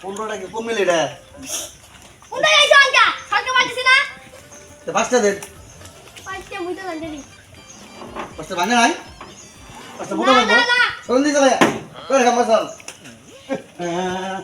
পনেরোটা কি? কম মিলে এটা উড়ে গেছে অনকা সরকে মারতেছি না? তো পাঁচটা দেন পাঁচটা মুই তো জানতে নি পাঁচটা ভাঙে নাই? পাঁচটা মোটা না, লাগবো না, না। চলুন দিতে ভাইয়া। করে খাবার চল। এর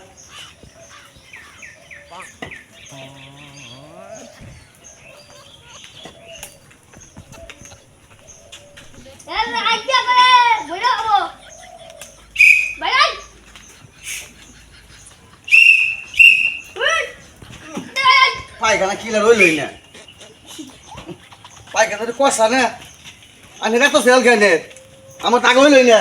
পায়খানা কিলা রইলই না? পায়খানা তো কষা না? আমি রাখতো সেল কেনে আমার টাকা হইলই না।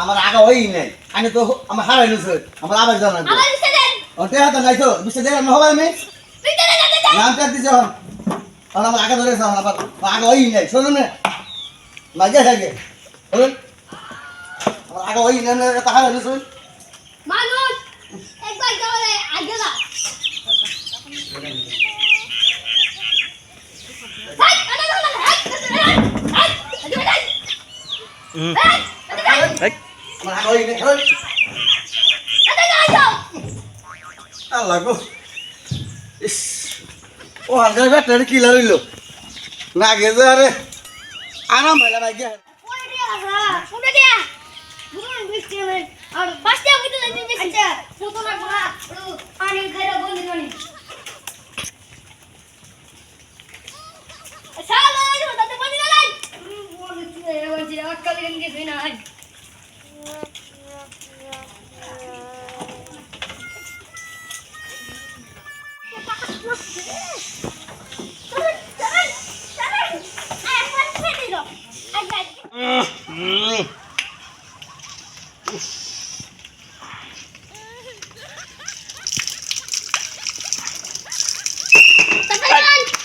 আমার আগা হই নাই। আমি তো আমার হারাই নিছে আমার আবার জানা ওতে হাত নাই তো। বিশে দেন হবে আমি। নাম কাট দিছে হন আর আমার আগা ধরে আবার আমার আগা হই নাই। শুনুন না। লাগে থাকে। শুনুন। আমার আগা হই নাই তা হারাই নিছে মানুষ কিলা রইল না আরে আরাম ভাইলা ভাই গে ওই দিয়া হ্যাঁ শুনে দিয়া বুঝুন বৃষ্টি হবে আর বাসতে আমি তো জানি বৃষ্টি ছোট না গোলা পানি খাইরা বন্ধ করি শালা এই হতে পানি না লাই বলছি এবার যে আটকা লেগে গেছে না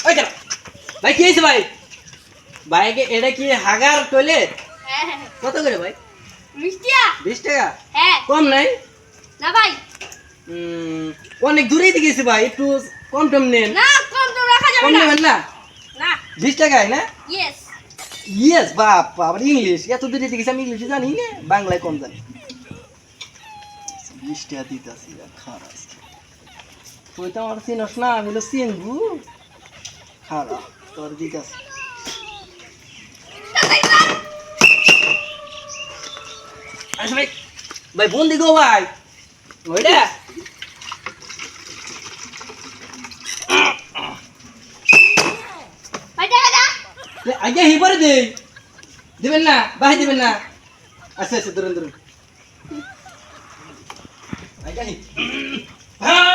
ওই দাঁড়া। ভাই কি হয়েছে ভাই? বাইকে এটা কি হাগার টয়লেট কত করে ভাই? বিশ টাকা। হ্যাঁ। কম নাই? না ভাই। অনেক দূরেই গেছি ভাই একটু কম টম নেন। না কম তো রাখা যাবে কম না। নেবেন না? না। বিশ টাকায় না? ইয়েস ইয়েস বাপ আবার ইংলিশ এত দূরে থেকে আমি ইংলিশে জানি না বাংলায় কম জানি। বিশ টাকা দিতেছি খারাপ। তুই তো আমার চিনস না আমি হলো চিনবু খারাপ। তোর দিতেছি আচ্ছা ভাই ভাই বন্দি গো ভাই ওইটা ভাই টাকা দা এ, আগে হিবারে দে দিবেন না বাহি দিবেন না আচ্ছা আচ্ছা ধরুন ধরুন আগে হি ভাই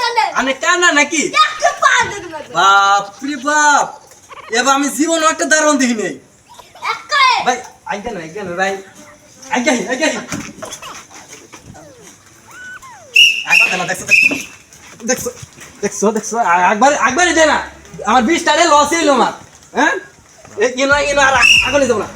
আমি কানা নাকি? বাপরে বাপ এবার আমি জীবন একটা দারুণ দেখি নেই। ভাই আজ্ঞা না আজ্ঞা না ভাই। আজ্ঞা আজ্ঞা আমার বিশ টাকা লস হইল আমার হ্যাঁ? আগুন যাব না।